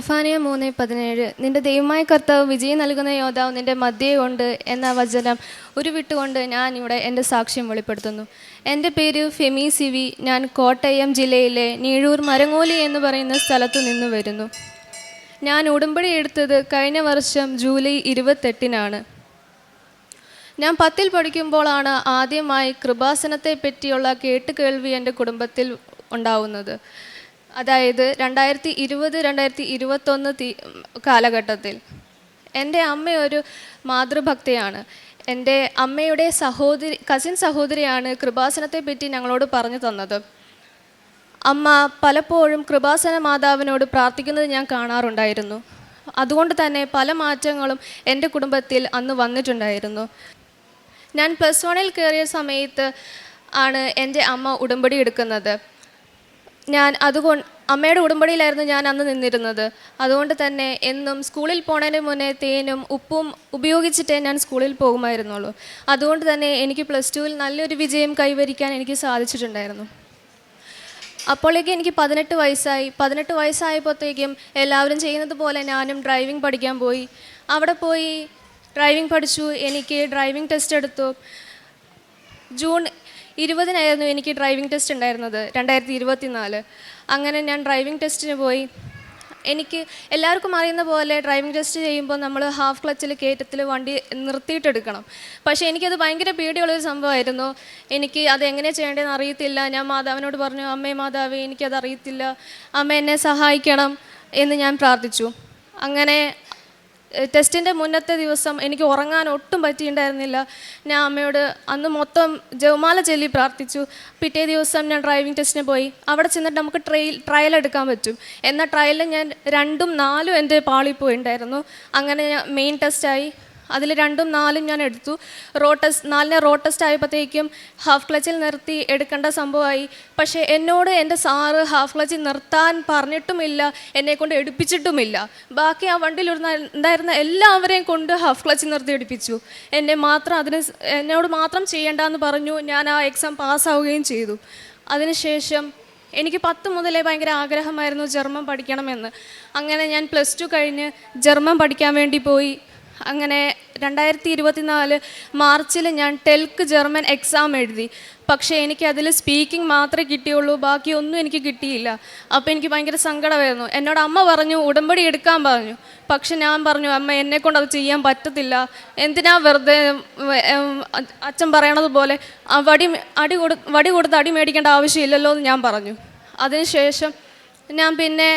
സെഫാനിയ മൂന്ന് പതിനേഴ് നിന്റെ ദൈവമായ കർത്താവ് വിജയം നൽകുന്ന യോദ്ധാവ് നിന്റെ മധ്യേ ഉണ്ട് എന്ന വചനം ഉരുവിട്ടുകൊണ്ട് ഞാൻ ഇവിടെ എന്റെ സാക്ഷ്യം വെളിപ്പെടുത്തുന്നു. എന്റെ പേര് ഫെമി സിവി ഞാൻ കോട്ടയം ജില്ലയിലെ നീഴൂർ മരങ്ങോലി എന്ന് പറയുന്ന സ്ഥലത്തു നിന്ന് വരുന്നു. ഞാൻ ഉടമ്പടി എടുത്തത് കഴിഞ്ഞ വർഷം ജൂലൈ ഇരുപത്തെട്ടിനാണ്. ഞാൻ പത്തിൽ പഠിക്കുമ്പോഴാണ് ആദ്യമായി കൃപാസനത്തെ പറ്റിയുള്ള കേട്ടുകേൾവി എന്റെ കുടുംബത്തിൽ ഉണ്ടാവുന്നത്. അതായത് രണ്ടായിരത്തി ഇരുപത് രണ്ടായിരത്തി ഇരുപത്തൊന്ന് തീ കാലഘട്ടത്തിൽ എന്റെ അമ്മ ഒരു മാതൃഭക്തയാണ്. എന്റെ അമ്മയുടെ സഹോദരി കസിൻ സഹോദരിയാണ് കൃപാസനത്തെ പറ്റി ഞങ്ങളോട് പറഞ്ഞു തന്നത്. അമ്മ പലപ്പോഴും കൃപാസന മാതാവിനോട് പ്രാർത്ഥിക്കുന്നത് ഞാൻ കാണാറുണ്ടായിരുന്നു. അതുകൊണ്ട് തന്നെ പല മാറ്റങ്ങളും എന്റെ കുടുംബത്തിൽ അന്ന് വന്നിട്ടുണ്ടായിരുന്നു. ഞാൻ പ്ലസ് വണ്ണിൽ കയറിയ സമയത്ത് ആണ് എന്റെ അമ്മ ഉടമ്പടി എടുക്കുന്നത്. ഞാൻ അതുകൊണ്ട് അമ്മയുടെ ഉടമ്പടിയിലായിരുന്നു ഞാൻ അന്ന് നിന്നിരുന്നത്. അതുകൊണ്ട് തന്നെ എന്നും സ്കൂളിൽ പോണതിന് മുന്നേ തേനും ഉപ്പും ഉപയോഗിച്ചിട്ടേ ഞാൻ സ്കൂളിൽ പോകുമായിരുന്നുള്ളൂ. അതുകൊണ്ട് തന്നെ എനിക്ക് പ്ലസ് ടുവിൽ നല്ലൊരു വിജയം കൈവരിക്കാൻ എനിക്ക് സാധിച്ചിട്ടുണ്ടായിരുന്നു. അപ്പോഴേക്കും എനിക്ക് പതിനെട്ട് വയസ്സായി. പതിനെട്ട് വയസ്സായപ്പോഴത്തേക്കും എല്ലാവരും ചെയ്യുന്നത് പോലെ ഞാനും ഡ്രൈവിംഗ് പഠിക്കാൻ പോയി. അവിടെ പോയി ഡ്രൈവിംഗ് പഠിച്ചു. എനിക്ക് ഡ്രൈവിംഗ് ടെസ്റ്റ് എടുത്തു. ജൂൺ ഇരുപതിനായിരുന്നു എനിക്ക് ഡ്രൈവിംഗ് ടെസ്റ്റ് ഉണ്ടായിരുന്നത് രണ്ടായിരത്തി ഇരുപത്തി നാല് അങ്ങനെ ഞാൻ ഡ്രൈവിംഗ് ടെസ്റ്റിന് പോയി. എനിക്ക് എല്ലാവർക്കും അറിയുന്ന പോലെ ഡ്രൈവിംഗ് ടെസ്റ്റ് ചെയ്യുമ്പോൾ നമ്മൾ ഹാഫ് ക്ലച്ചിൽ കയറ്റത്തിൽ വണ്ടി നിർത്തിയിട്ടെടുക്കണം. പക്ഷേ എനിക്കത് ഭയങ്കര പേടിയുള്ളൊരു സംഭവമായിരുന്നു. എനിക്ക് അത് എങ്ങനെ ചെയ്യേണ്ടതെന്ന് അറിയത്തില്ല. ഞാൻ മാതാവിനോട് പറഞ്ഞു അമ്മേ മാതാവ് എനിക്കത് അറിയത്തില്ല അമ്മ എന്നെ സഹായിക്കണം എന്ന് ഞാൻ പ്രാർത്ഥിച്ചു. അങ്ങനെ ടെസ്റ്റിന്റെ മുന്നത്തെ ദിവസം എനിക്ക് ഉറങ്ങാൻ ഒട്ടും പറ്റിയിട്ടുണ്ടായിരുന്നില്ല. ഞാൻ അമ്മയോട് അന്ന് മൊത്തം ജവമാല ചൊല്ലി പ്രാർത്ഥിച്ചു. പിറ്റേ ദിവസം ഞാൻ ഡ്രൈവിംഗ് ടെസ്റ്റിന് പോയി. അവിടെ ചെന്നിട്ട് നമുക്ക് ട്രെയിൽ ട്രയൽ എടുക്കാൻ പറ്റും. എന്ന ട്രയലിൽ ഞാൻ രണ്ടും നാലും എന്റെ പാളിപ്പോയിണ്ടായിരുന്നു അങ്ങനെ മെയിൻ ടെസ്റ്റായി അതിൽ രണ്ടും നാലും ഞാൻ എടുത്തു. റോട്ടസ് ടെസ്റ്റ് നാലിനെ റോ ടെസ്റ്റ് ആയപ്പോഴത്തേക്കും ഹാഫ് ക്ലച്ചിൽ നിർത്തി എടുക്കേണ്ട സംഭവമായി. പക്ഷേ എന്നോട് എന്റെ സാറ് ഹാഫ് ക്ലച്ചിൽ നിർത്താൻ പറഞ്ഞിട്ടുമില്ല എന്നെ കൊണ്ട് എടുപ്പിച്ചിട്ടുമില്ല. ബാക്കി ആ വണ്ടിയിൽ ഉണ്ടായിരുന്ന എല്ലാവരെയും കൊണ്ട് ഹാഫ് ക്ലച്ചിൽ നിർത്തി എടുപ്പിച്ചു. എന്നെ മാത്രം അതിന് എന്നോട് മാത്രം ചെയ്യേണ്ടെന്ന് പറഞ്ഞു ഞാൻ ആ എക്സാം പാസ്സാവുകയും ചെയ്തു. അതിനുശേഷം എനിക്ക് പത്ത് മുതലേ ഭയങ്കര ആഗ്രഹമായിരുന്നു ജർമ്മൻ പഠിക്കണമെന്ന്. അങ്ങനെ ഞാൻ പ്ലസ് ടു കഴിഞ്ഞ് ജർമ്മൻ പഠിക്കാൻ വേണ്ടി പോയി. അങ്ങനെ രണ്ടായിരത്തി ഇരുപത്തിനാല് മാർച്ചിൽ ഞാൻ ടെൽക്ക് ജർമ്മൻ എക്സാം എഴുതി. പക്ഷേ എനിക്ക് അതിൽ സ്പീക്കിംഗ് മാത്രമേ കിട്ടിയുള്ളൂ ബാക്കി ഒന്നും എനിക്ക് കിട്ടിയില്ല. അപ്പോൾ എനിക്ക് ഭയങ്കര സങ്കടമായിരുന്നു. എന്നോട് അമ്മ പറഞ്ഞു ഉടമ്പടി എടുക്കാൻ പറഞ്ഞു. പക്ഷെ ഞാൻ പറഞ്ഞു അമ്മ എന്നെ കൊണ്ട് അത് ചെയ്യാൻ പറ്റത്തില്ല. എന്തിനാ വെറുതെ അച്ഛൻ പറയണത് പോലെ വടി അടി കൊടു വടി കൊടുത്ത് അടി മേടിക്കേണ്ട ആവശ്യമില്ലല്ലോ എന്ന് ഞാൻ പറഞ്ഞു. അതിനുശേഷം ഞാൻ പിന്നെ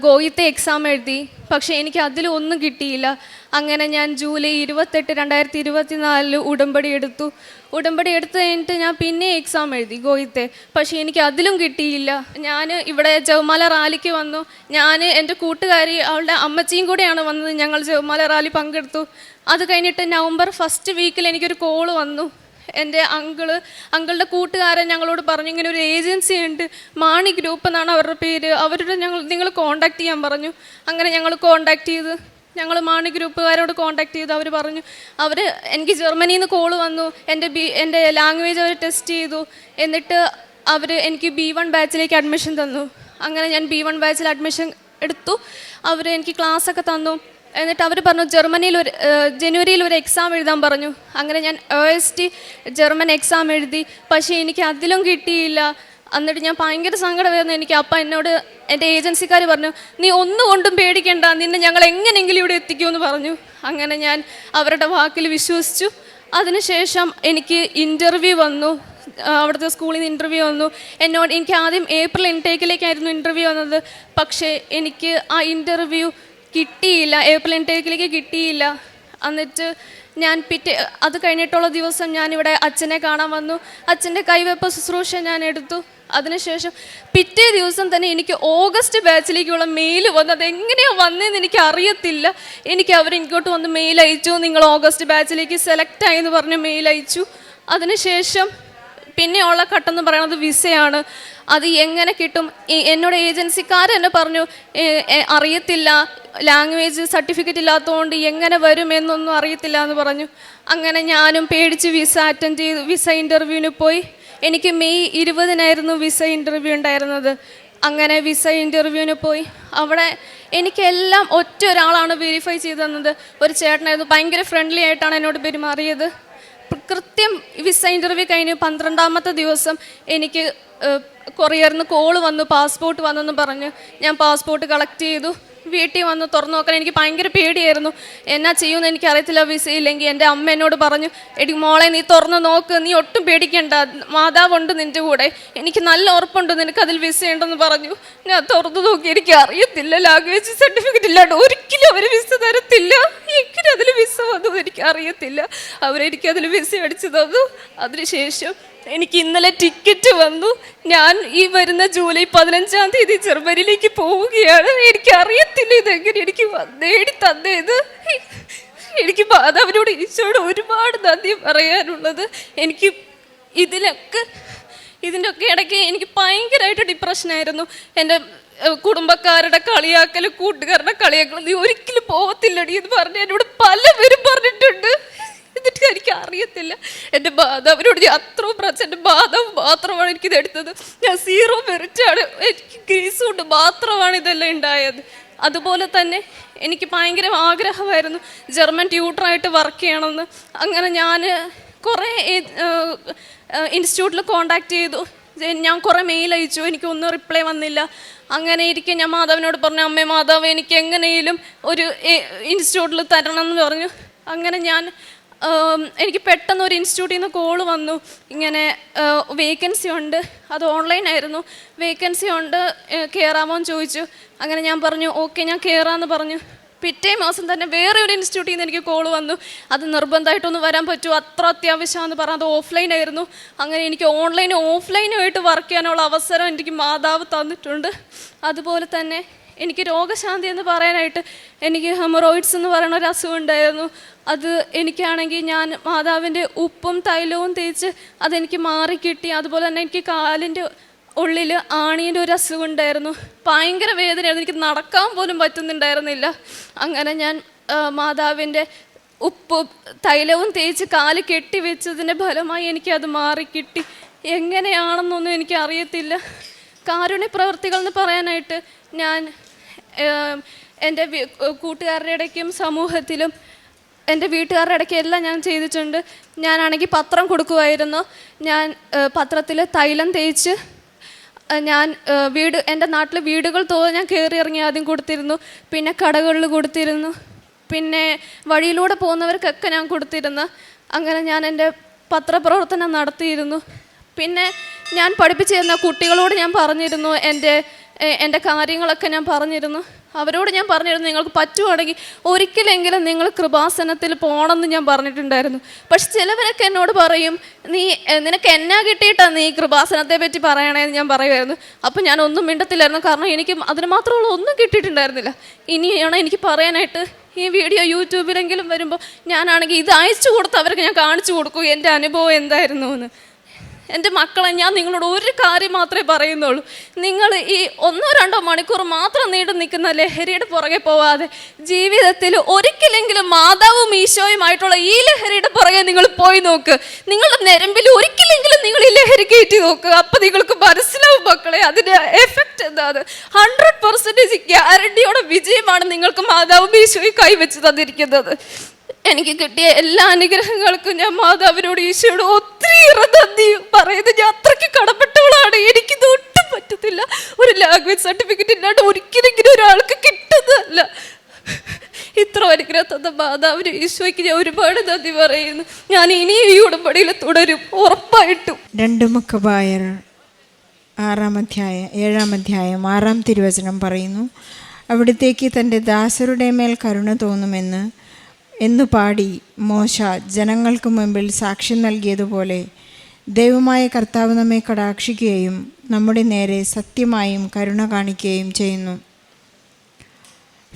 ഗോയിത്തെ എക്സാം എഴുതി. പക്ഷെ എനിക്ക് അതിലൊന്നും കിട്ടിയില്ല. അങ്ങനെ ഞാൻ ജൂലൈ ഇരുപത്തെട്ട് രണ്ടായിരത്തി ഇരുപത്തി നാലിൽ ഉടമ്പടി എടുത്തു. ഉടമ്പടി എടുത്ത് കഴിഞ്ഞിട്ട് ഞാൻ പിന്നെ എക്സാം എഴുതി ഗോയിത്തെ. പക്ഷെ എനിക്ക് അതിലും കിട്ടിയില്ല. ഞാൻ ഇവിടെ ജവമാല റാലിക്ക് വന്നു. ഞാൻ എന്റെ കൂട്ടുകാരി അവളുടെ അമ്മച്ചിയും കൂടെയാണ് വന്നത്. ഞങ്ങൾ ജവമാല റാലി പങ്കെടുത്തു. അത് കഴിഞ്ഞിട്ട് നവംബർ ഫസ്റ്റ് വീക്കിൽ എനിക്കൊരു കോൾ വന്നു. എന്റെ അങ്കിൾ അങ്കിളുടെ കൂട്ടുകാരൻ ഞങ്ങളോട് പറഞ്ഞു ഇങ്ങനെ ഒരു ഏജൻസി ഉണ്ട് മാണി ഗ്രൂപ്പ് എന്നാണ് അവരുടെ പേര്. അവരുടെ ഞങ്ങൾ നിങ്ങൾ കോണ്ടാക്ട് ചെയ്യാൻ പറഞ്ഞു. അങ്ങനെ ഞങ്ങൾ കോണ്ടാക്ട് ചെയ്ത് ഞങ്ങൾ മാണി ഗ്രൂപ്പുകാരോട് കോണ്ടാക്ട് ചെയ്തു അവർ പറഞ്ഞു അവർ എനിക്ക് ജർമ്മനിയിൽ നിന്ന് കോൾ വന്നു എന്റെ ബി എന്റെ ലാംഗ്വേജ് അവർ ടെസ്റ്റ് ചെയ്തു എന്നിട്ട് അവർ എനിക്ക് ബി വൺ ബാച്ചിലേക്ക് അഡ്മിഷൻ തന്നു. അങ്ങനെ ഞാൻ ബി വൺ ബാച്ചിൽ അഡ്മിഷൻ എടുത്തു. അവർ എനിക്ക് ക്ലാസ്സൊക്കെ തന്നു. എന്നിട്ട് അവർ പറഞ്ഞു ജർമ്മനിയിൽ ഒരു ജനുവരിയിൽ ഒരു എക്സാം എഴുതാൻ പറഞ്ഞു. അങ്ങനെ ഞാൻ O S D German exam എഴുതി. പക്ഷേ എനിക്ക് അതിലും കിട്ടിയില്ല. എന്നിട്ട് ഞാൻ ഭയങ്കര സങ്കടമായിരുന്നു എനിക്ക് അപ്പം എന്നോട് എന്റെ ഏജൻസിക്കാർ പറഞ്ഞു നീ ഒന്നും കൊണ്ടും പേടിക്കേണ്ട. നിന്നെ ഞങ്ങൾ എങ്ങനെയെങ്കിലും ഇവിടെ എത്തിക്കുമെന്ന് പറഞ്ഞു. അങ്ങനെ ഞാൻ അവരുടെ വാക്കിൽ വിശ്വസിച്ചു. അതിനുശേഷം എനിക്ക് ഇന്റർവ്യൂ വന്നു. അവിടുത്തെ സ്കൂളിൽ നിന്ന് ഇന്റർവ്യൂ വന്നു. എന്നോട് എനിക്ക് ആദ്യം ഏപ്രിൽ ഇൻടേക്കിലേക്കായിരുന്നു ഇന്റർവ്യൂ വന്നത്. പക്ഷേ എനിക്ക് ആ ഇന്റർവ്യൂ കിട്ടിയില്ല. ഏപ്രിൽ ഇൻടേക്കിലേക്ക് കിട്ടിയില്ല. എന്നിട്ട് ഞാൻ പിറ്റേ അത് കഴിഞ്ഞിട്ടുള്ള ദിവസം ഞാനിവിടെ അച്ഛനെ കാണാൻ വന്നു. അച്ഛന്റെ കൈവെപ്പ് ശുശ്രൂഷ ഞാൻ എടുത്തു. അതിനുശേഷം പിറ്റേ ദിവസം തന്നെ എനിക്ക് ഓഗസ്റ്റ് ബാച്ചിലേക്കുള്ള മെയിൽ വന്നു അത് എങ്ങനെയാണ് വന്നതെന്ന് എനിക്ക് അറിയത്തില്ല. എനിക്ക് അവർ ഇങ്ങോട്ട് വന്ന് മെയിൽ അയച്ചു. നിങ്ങൾ ഓഗസ്റ്റ് ബാച്ചിലേക്ക് സെലക്ട് ആയി എന്ന് പറഞ്ഞ് മെയിൽ അയച്ചു. അതിനുശേഷം പിന്നെയുള്ള ഘട്ടം പറയുന്നത് വിസയാണ്. അത് എങ്ങനെ കിട്ടും? എന്നോട് ഏജൻസിക്കാർ തന്നെ പറഞ്ഞു "ഏ, ഏ, അറിയത്തില്ല. ലാംഗ്വേജ് സർട്ടിഫിക്കറ്റ് ഇല്ലാത്തതുകൊണ്ട് എങ്ങനെ വരും എന്നൊന്നും അറിയത്തില്ല എന്ന് പറഞ്ഞു. അങ്ങനെ ഞാനും പേടിച്ച് വിസ അറ്റൻഡ് ചെയ്തു വിസ ഇന്റർവ്യൂവിന് പോയി. എനിക്ക് മെയ് ഇരുപതിനായിരുന്നു വിസ ഇന്റർവ്യൂ ഉണ്ടായിരുന്നത്. അങ്ങനെ വിസ ഇന്റർവ്യൂവിന് പോയി. അവിടെ എനിക്കെല്ലാം ഒറ്റ ഒരാളാണ് വെരിഫൈ ചെയ്തു തന്നത് ഒരു ചേട്ടനായിരുന്നു. ഭയങ്കര ഫ്രണ്ട്ലി ആയിട്ടാണ് എന്നോട് പെരുമാറിയത്. കൃത്യം വിസ ഇന്റർവ്യൂ കഴിഞ്ഞ് പന്ത്രണ്ടാമത്തെ ദിവസം എനിക്ക് കൊറിയറിന് കോൾ വന്നു പാസ്പോർട്ട് വന്നെന്ന് പറഞ്ഞ് ഞാൻ പാസ്പോർട്ട് കളക്ട് ചെയ്തു വീട്ടിൽ വന്ന് തുറന്നു നോക്കാൻ എനിക്ക് ഭയങ്കര പേടിയായിരുന്നു. എന്നാ ചെയ്യുമെന്ന് എനിക്ക് അറിയത്തില്ല വിസ ഇല്ലെങ്കിൽ എന്റെ അമ്മ എന്നോട് പറഞ്ഞു എടി മോളെ നീ തുറന്ന് നോക്ക് നീ ഒട്ടും പേടിക്കണ്ട മാതാവുണ്ട് നിന്റെ കൂടെ എനിക്ക് നല്ല ഉറപ്പുണ്ട് നിനക്ക് അതിൽ വിസ ഉണ്ടെന്ന് പറഞ്ഞു. ഞാൻ തുറന്നു നോക്കി എനിക്ക് അറിയത്തില്ല ലാംഗ്വേജ് സർട്ടിഫിക്കറ്റ് ഇല്ലാണ്ട് ഒരിക്കലും അവർ വിസ തരത്തില്ല. എങ്കിലും അതിൽ വിസ വന്നു എനിക്ക് അറിയത്തില്ല. അവരെനിക്ക് അതിൽ വിസ അടിച്ചു തന്നു. അതിനുശേഷം എനിക്ക് ഇന്നലെ ടിക്കറ്റ് വന്നു. ഞാൻ ഈ വരുന്ന ജൂലൈ പതിനഞ്ചാം തീയതി ജർമ്മനിയിലേക്ക് പോവുകയാണ്. എനിക്ക് അറിയത്തില്ല ഇതെങ്ങനെ എനിക്ക് നേടി തന്നേത് എനിക്ക് മാതാവിനോട് ഈശോയോട് ഒരുപാട് നന്ദി പറയാനുള്ളത്. എനിക്ക് ഇതിലൊക്കെ ഇതിന്റെ ഒക്കെ ഇടയ്ക്ക് എനിക്ക് ഭയങ്കരമായിട്ട് ഡിപ്രഷനായിരുന്നു എന്റെ കുടുംബക്കാരുടെ കളിയാക്കൽ കൂട്ടുകാരുടെ കളിയാക്കൽ നീ ഒരിക്കലും പോകത്തില്ലടി എന്ന് പറഞ്ഞ് എന്നോട് പലവരും പറഞ്ഞിട്ടുണ്ട്. എന്നിട്ട് എനിക്ക് അറിയത്തില്ല. എന്റെ ബാധ അവരോട് ഞാൻ അത്ര പ്രാവശ്യം എന്റെ ബാധ മാത്രമാണ് എനിക്കിത് എടുത്തത്. ഞാൻ സീറോ മെറിറ്റാണ്. എനിക്ക് ഗ്രീസ് കൊണ്ട് മാത്രമാണ് ഇതെല്ലാം ഉണ്ടായത്. അതുപോലെ തന്നെ എനിക്ക് ഭയങ്കര ആഗ്രഹമായിരുന്നു. ജർമ്മൻ ട്യൂട്ടറായിട്ട് വർക്ക് ചെയ്യണമെന്ന്. അങ്ങനെ ഞാൻ കുറേ ഇൻസ്റ്റിറ്റ്യൂട്ടിൽ കോണ്ടാക്ട് ചെയ്തു. ഞാൻ കുറേ മെയിൽ അയച്ചു. എനിക്കൊന്നും റിപ്ലൈ വന്നില്ല. അങ്ങനെ ഇരിക്കെ ഞാൻ മാധവനോട് പറഞ്ഞു അമ്മേ മാധവ് എനിക്ക് എങ്ങനെയും ഒരു ഇൻസ്റ്റിറ്റ്യൂട്ടിൽ തരണം എന്ന് പറഞ്ഞു. അങ്ങനെ ഞാൻ എനിക്ക് പെട്ടെന്ന് ഒരു ഇൻസ്റ്റിറ്റ്യൂട്ടിൽ നിന്ന് കോൾ വന്നു. ഇങ്ങനെ വേക്കൻസി ഉണ്ട്. അത് ഓൺലൈൻ ആയിരുന്നു. വേക്കൻസി ഉണ്ട് കയറാമോ എന്ന് ചോദിച്ചു. അങ്ങനെ ഞാൻ പറഞ്ഞു ഓക്കെ ഞാൻ കയറാമെന്ന് പറഞ്ഞു. പിറ്റേ മാസം തന്നെ വേറെ ഒരു ഇൻസ്റ്റിറ്റ്യൂട്ടിൽ നിന്ന് എനിക്ക് കോൾ വന്നു. അത് നിർബന്ധമായിട്ടൊന്ന് വരാൻ പറ്റുമോ? അത്ര അത്യാവശ്യമാണെന്ന് പറഞ്ഞത് ഓഫ്ലൈൻ ആയിരുന്നു. അങ്ങനെ എനിക്ക് ഓൺലൈനും ഓഫ്ലൈനുമായിട്ട് വർക്ക് ചെയ്യാനുള്ള അവസരം എനിക്ക് മാതാവ് തന്നിട്ടുണ്ട്. അതുപോലെ തന്നെ എനിക്ക് രോഗശാന്തി എന്ന് പറയാനായിട്ട് എനിക്ക് ഹെമറോയിഡ്സ് എന്ന് പറയുന്ന ഒരു അസുഖം ഉണ്ടായിരുന്നു. അത് എനിക്കാണെങ്കിൽ ഞാൻ മാതാവിന്റെ ഉപ്പും തൈലവും തേച്ച് അതെനിക്ക് മാറിക്കിട്ടി. അതുപോലെ തന്നെ എനിക്ക് കാലിന്റെ ഉള്ളിൽ ആണീന്റെ ഒരു അസുഖം ഉണ്ടായിരുന്നു. ഭയങ്കര വേദനയായിരുന്നു. എനിക്ക് നടക്കാൻ പോലും പറ്റുന്നുണ്ടായിരുന്നില്ല. അങ്ങനെ ഞാൻ മാതാവിന്റെ ഉപ്പ് തൈലവും തേച്ച് കാൽ കെട്ടി വെച്ചതിന്റെ ഫലമായി എനിക്കത് മാറിക്കിട്ടി. എങ്ങനെയാണെന്നൊന്നും എനിക്ക് അറിയത്തില്ല. കാരുണ്യ പ്രവർത്തികൾ എന്ന് പറയാനായിട്ട് ഞാൻ എന്റെ കൂട്ടുകാരുടെ ഇടയ്ക്കും സമൂഹത്തിലും എന്റെ വീട്ടുകാരുടെ ഇടയ്ക്ക് എല്ലാം ഞാൻ ചെയ്തിട്ടുണ്ട്. ഞാനാണെങ്കിൽ പത്രം കൊടുക്കുമായിരുന്നു. ഞാൻ പത്രത്തിൽ തൈലം തേച്ച് ഞാൻ വീട് എന്റെ നാട്ടിൽ വീടുകൾ തോന്നി ഞാൻ കയറി ഇറങ്ങി ആദ്യം കൊടുത്തിരുന്നു. പിന്നെ കടകളിൽ കൊടുത്തിരുന്നു. പിന്നെ വഴിയിലൂടെ പോകുന്നവർക്കൊക്കെ ഞാൻ കൊടുത്തിരുന്നു. അങ്ങനെ ഞാൻ എന്റെ പത്രപ്രവർത്തനം നടത്തിയിരുന്നു. പിന്നെ ഞാൻ പഠിപ്പിച്ചിരുന്ന കുട്ടികളോട് ഞാൻ പറഞ്ഞിരുന്നു. എന്റെ എന്റെ കാര്യങ്ങളൊക്കെ ഞാൻ പറഞ്ഞിരുന്നു. അവരോട് ഞാൻ പറഞ്ഞിരുന്നു നിങ്ങൾക്ക് പറ്റുവാണെങ്കിൽ ഒരിക്കലെങ്കിലും നിങ്ങൾ കൃപാസനത്തിൽ പോകണമെന്ന് ഞാൻ പറഞ്ഞിട്ടുണ്ടായിരുന്നു. പക്ഷെ ചിലവരൊക്കെ എന്നോട് പറയും നീ നിനക്ക് എന്നാ കിട്ടിയിട്ടാണ് നീ കൃപാസനത്തെ പറ്റി പറയണേന്ന് ഞാൻ പറയുമായിരുന്നു. അപ്പം ഞാൻ ഒന്നും മിണ്ടത്തില്ലായിരുന്നു. കാരണം എനിക്ക് അതിന് മാത്രമുള്ള ഒന്നും കിട്ടിയിട്ടുണ്ടായിരുന്നില്ല. ഇനിയാണ് എനിക്ക് പറയാനായിട്ട് ഈ വീഡിയോ യൂട്യൂബിലെങ്കിലും വരുമ്പോൾ ഞാനാണെങ്കിൽ ഇത് അയച്ചു കൊടുത്ത് അവർക്ക് ഞാൻ കാണിച്ചു കൊടുക്കും. എന്റെ അനുഭവം എന്തായിരുന്നു എന്ന്. എന്റെ മക്കളെ ഞാൻ നിങ്ങളോട് ഒരു കാര്യം മാത്രമേ പറയുന്നുള്ളൂ. നിങ്ങൾ ഈ ഒന്നോ രണ്ടോ മണിക്കൂർ മാത്രം നീണ്ടു നിൽക്കുന്ന ലഹരിയുടെ പുറകെ പോവാതെ ജീവിതത്തിൽ ഒരിക്കലെങ്കിലും മാതാവും ഈശോയുമായിട്ടുള്ള ഈ ലഹരിയുടെ പുറകെ നിങ്ങൾ പോയി നോക്ക്. നിങ്ങളുടെ നിരമ്പിൽ ഒരിക്കലെങ്കിലും നിങ്ങൾ ഈ ലഹരി കയറ്റി നോക്കുക അപ്പം നിങ്ങൾക്ക് മനസ്സിലാവും മക്കളെ അതിന്റെ എഫക്റ്റ് എന്താണ്? ഹൺഡ്രഡ് പെർസെന്റേജ് ഗ്യാരണ്ടിയോടെ വിജയമാണ് നിങ്ങൾക്ക് മാതാവും ഈശോയും കൈവച്ച് തന്നിരിക്കുന്നത്. എനിക്ക് കിട്ടിയ എല്ലാ അനുഗ്രഹങ്ങൾക്കും ഞാൻ മാതാവിനോട് ഈശോയോട് ഒത്തിരി നന്ദി. പറയുന്നത് ഞാൻ അത്രയ്ക്ക് കടപ്പെട്ടവളാണ്. എനിക്കിത് ഒട്ടും പറ്റത്തില്ല. ഒരു ലാംഗ്വേജ് സർട്ടിഫിക്കറ്റ് ഇല്ലാണ്ട് ഒരിക്കലെങ്കിലും ഒരാൾക്ക് കിട്ടുന്നതല്ല. ഇത്ര അനുഗ്രഹം തന്ന മാതാവിന് ഈശോയ്ക്ക് ഞാൻ ഒരുപാട് നന്ദി പറയുന്നു. ഞാൻ ഇനിയും ഈ ഉടമ്പടിയിൽ തുടരും. ഉറപ്പായിട്ടും. രണ്ട് മുഖബായർ ആറാം അധ്യായം ഏഴാം അധ്യായം ആറാം തിരുവചനം പറയുന്നു. അവിടത്തേക്ക് തന്റെ ദാസരുടെ മേൽ കരുണ തോന്നുമെന്ന് എന്നു പാടി മോശ ജനങ്ങൾക്ക് മുമ്പിൽ സാക്ഷ്യം നൽകിയതുപോലെ ദൈവമായ കർത്താവ് നമ്മെ കടാക്ഷിക്കുകയും നമ്മുടെ നേരെ സത്യമായും കരുണ കാണിക്കുകയും ചെയ്യുന്നു.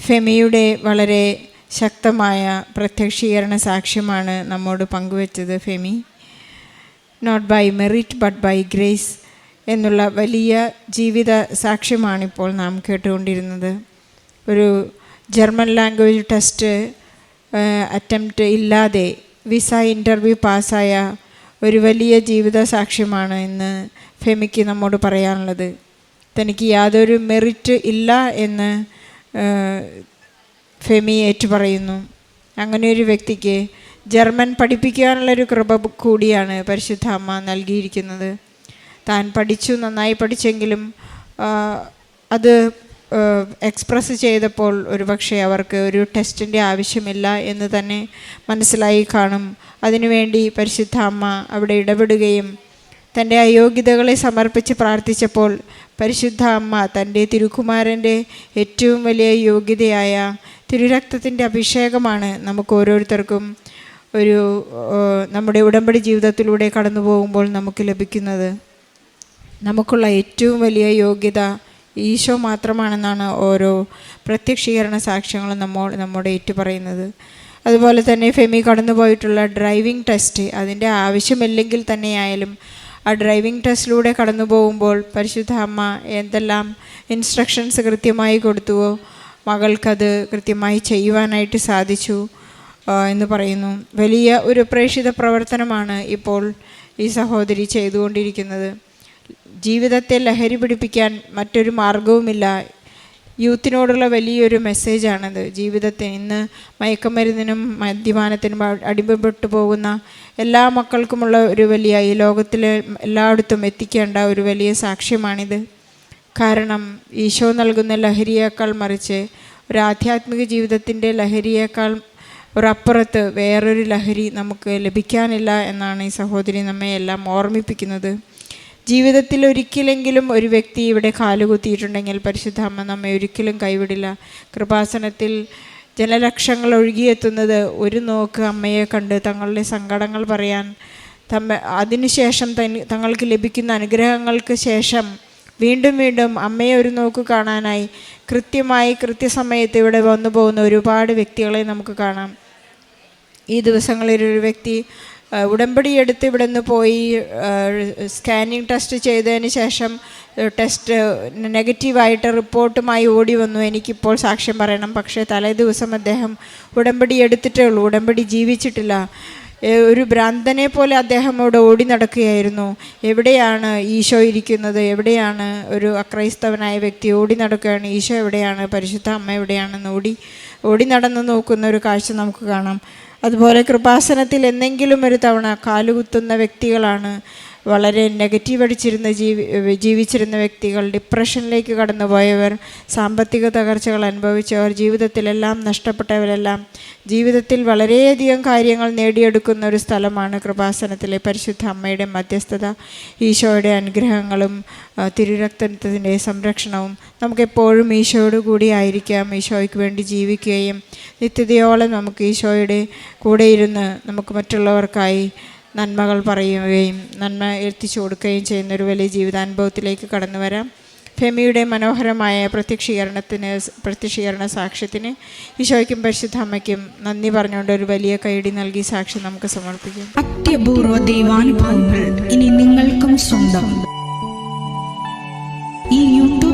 ഫെമിയുടെ വളരെ ശക്തമായ പ്രത്യക്ഷീകരണ സാക്ഷ്യമാണ് നമ്മോട് പങ്കുവച്ചത് Femi. Not by merit but by grace എന്നുള്ള വലിയ ജീവിത സാക്ഷ്യമാണിപ്പോൾ നാം കേട്ടുകൊണ്ടിരുന്നത്. ഒരു ജർമ്മൻ ലാംഗ്വേജ് ടെസ്റ്റ് അറ്റംപ്റ്റ് ഇല്ലാതെ വിസ ഇന്റർവ്യൂ പാസ്സായ ഒരു വലിയ ജീവിത സാക്ഷ്യമാണ് ഇന്ന് ഫെമിക്ക് നമ്മോട് പറയാനുള്ളത്. തനിക്ക് യാതൊരു മെറിറ്റ് ഇല്ല എന്ന് ഫെമി ഏറ്റുപറയുന്നു. അങ്ങനെ ഒരു വ്യക്തിക്ക് ജർമ്മൻ പഠിപ്പിക്കാനുള്ളൊരു കൃപ കൂടിയാണ് പരിശുദ്ധ അമ്മ നൽകിയിരിക്കുന്നത്. താൻ പഠിച്ചു നന്നായി പഠിച്ചെങ്കിലും അത് എക്സ്പ്രസ് ചെയ്തപ്പോൾ ഒരുപക്ഷെ അവർക്ക് ഒരു ടെസ്റ്റിന്റെ ആവശ്യമില്ല എന്ന് തന്നെ മനസ്സിലായി കാണും. അതിനുവേണ്ടി പരിശുദ്ധ അമ്മ അവിടെ ഇടപെടുകയും തന്റെ അയോഗ്യതകളെ സമർപ്പിച്ച് പ്രാർത്ഥിച്ചപ്പോൾ പരിശുദ്ധ അമ്മ തന്റെ തിരുക്കുമാരന്റെ ഏറ്റവും വലിയ യോഗ്യതയായ തിരുരക്തത്തിന്റെ അഭിഷേകമാണ് നമുക്ക് ഓരോരുത്തർക്കും ഒരു നമ്മുടെ ഉടമ്പടി ജീവിതത്തിലൂടെ കടന്നു പോകുമ്പോൾ നമുക്ക് ലഭിക്കുന്നത്. നമുക്കുള്ള ഏറ്റവും വലിയ യോഗ്യത ഈശോ മാത്രമാണെന്നാണ് ഓരോ പ്രത്യക്ഷീകരണ സാക്ഷ്യങ്ങളും നമ്മൾ നമ്മുടെ ഏറ്റു പറയുന്നത് അതുപോലെ തന്നെ ഫെമി കടന്നുപോയിട്ടുള്ള ഡ്രൈവിംഗ് ടെസ്റ്റ് അതിന്റെ ആവശ്യമില്ലെങ്കിൽ തന്നെയായാലും ആ ഡ്രൈവിംഗ് ടെസ്റ്റിലൂടെ കടന്നു പോകുമ്പോൾ പരിശുദ്ധ അമ്മ എന്തെല്ലാം ഇൻസ്ട്രക്ഷൻസ് കൃത്യമായി കൊടുത്തുവോ മകൾക്കത് കൃത്യമായി ചെയ്യുവാനായിട്ട് സാധിച്ചു എന്ന് പറയുന്നു. വലിയ ഒരു പ്രേക്ഷിത പ്രവർത്തനമാണ് ഇപ്പോൾ ഈ സഹോദരി ചെയ്തുകൊണ്ടിരിക്കുന്നത്. ജീവിതത്തെ ലഹരി പിടിപ്പിക്കാൻ മറ്റൊരു മാർഗവുമില്ല. യൂത്തിനോടുള്ള വലിയൊരു മെസ്സേജാണത്. ജീവിതത്തെ ഇന്ന് മയക്കുമരുന്നിനും മദ്യപാനത്തിനും അടിമപ്പെട്ടു പോകുന്ന എല്ലാ മക്കൾക്കുമുള്ള ഒരു വലിയ ഈ ലോകത്തിലെ എല്ലായിടത്തും എത്തിക്കേണ്ട ഒരു വലിയ സാക്ഷ്യമാണിത്. കാരണം ഈശോ നൽകുന്ന ലഹരിയേക്കാൾ മറിച്ച് ഒരു ആധ്യാത്മിക ജീവിതത്തിന്റെ ലഹരിയേക്കാൾ ഒരപ്പുറത്ത് വേറൊരു ലഹരി നമുക്ക് ലഭിക്കാനില്ല എന്നാണ് ഈ സഹോദരി നമ്മെ എല്ലാം ഓർമ്മിപ്പിക്കുന്നത്. ജീവിതത്തിൽ ഒരിക്കലെങ്കിലും ഒരു വ്യക്തി ഇവിടെ കാലുകുത്തിയിട്ടുണ്ടെങ്കിൽ പരിശുദ്ധ അമ്മ നമ്മെ ഒരിക്കലും കൈവിടില്ല. കൃപാസനത്തിൽ ജനലക്ഷങ്ങൾ ഒഴുകിയെത്തുന്നത് ഒരു നോക്ക് അമ്മയെ കണ്ട് തങ്ങളുടെ സങ്കടങ്ങൾ പറയാൻ തമ്മ അതിനുശേഷം തങ്ങൾക്ക് ലഭിക്കുന്ന അനുഗ്രഹങ്ങൾക്ക് ശേഷം വീണ്ടും വീണ്ടും അമ്മയെ ഒരു നോക്ക് കാണാനായി കൃത്യമായി കൃത്യസമയത്ത് ഇവിടെ വന്നു പോകുന്ന ഒരുപാട് വ്യക്തികളെ നമുക്ക് കാണാം. ഈ ദിവസങ്ങളിൽ ഒരു വ്യക്തി ഉടമ്പടി എടുത്ത് ഇവിടെ നിന്ന് പോയി സ്കാനിങ് ടെസ്റ്റ് ചെയ്തതിന് ശേഷം ടെസ്റ്റ് നെഗറ്റീവായിട്ട് റിപ്പോർട്ടുമായി ഓടി വന്നു. എനിക്കിപ്പോൾ സാക്ഷ്യം പറയണം. പക്ഷേ തലേ ദിവസം അദ്ദേഹം ഉടമ്പടി എടുത്തിട്ടേ ഉള്ളൂ. ഉടമ്പടി ജീവിച്ചിട്ടില്ല. ഒരു ഭ്രാന്തനെ പോലെ അദ്ദേഹം അവിടെ ഓടി നടക്കുകയായിരുന്നു. എവിടെയാണ് ഈശോ ഇരിക്കുന്നത്? എവിടെയാണ് ഒരു അക്രൈസ്തവനായ വ്യക്തി ഓടി നടക്കുകയാണ്? ഈശോ എവിടെയാണ്? പരിശുദ്ധ അമ്മ എവിടെയാണെന്ന് ഓടി ഓടി നടന്ന് നോക്കുന്ന ഒരു കാഴ്ച നമുക്ക് കാണാം. അതുപോലെ കൃപാസനത്തിൽ എന്തെങ്കിലും ഒരു തവണ കാലുകുത്തുന്ന വ്യക്തികളാണ് വളരെ നെഗറ്റീവ് അടിച്ചിരുന്ന ജീവി ജീവിച്ചിരുന്ന വ്യക്തികൾ ഡിപ്രഷനിലേക്ക് കടന്നുപോയവർ സാമ്പത്തിക തകർച്ചകൾ അനുഭവിച്ചവർ ജീവിതത്തിലെല്ലാം നഷ്ടപ്പെട്ടവരെല്ലാം ജീവിതത്തിൽ വളരെയധികം കാര്യങ്ങൾ നേടിയെടുക്കുന്ന ഒരു സ്ഥലമാണ് കൃപാസനത്തിലെ പരിശുദ്ധ അമ്മയുടെ മധ്യസ്ഥത. ഈശോയുടെ അനുഗ്രഹങ്ങളും തിരുരക്തത്തിന്റെ സംരക്ഷണവും നമുക്കെപ്പോഴും ഈശോയോട് കൂടി ആയിരിക്കാം. ഈശോയ്ക്ക് വേണ്ടി ജീവിക്കുകയും നിത്യതയോളം നമുക്ക് ഈശോയുടെ കൂടെ ഇരുന്ന് നമുക്ക് മറ്റുള്ളവർക്കായി നന്മകൾ പറയുകയും നന്മ എത്തിച്ചു കൊടുക്കുകയും ചെയ്യുന്ന ഒരു വലിയ ജീവിതാനുഭവത്തിലേക്ക് കടന്നു വരാം. ഫെമിയുടെ മനോഹരമായ പ്രത്യക്ഷീകരണത്തിന് പ്രത്യക്ഷീകരണ സാക്ഷ്യത്തിന് ഈശോയ്ക്കും പരിശുദ്ധ അമ്മയ്ക്കും നന്ദി പറഞ്ഞുകൊണ്ട് ഒരു വലിയ കൈയടി നൽകി സാക്ഷ്യം നമുക്ക് സമർപ്പിക്കാം. അത്യപൂർവ ദൈവാനുഭവങ്ങൾ ഇനി നിങ്ങൾക്കും സ്വന്തം. ഈ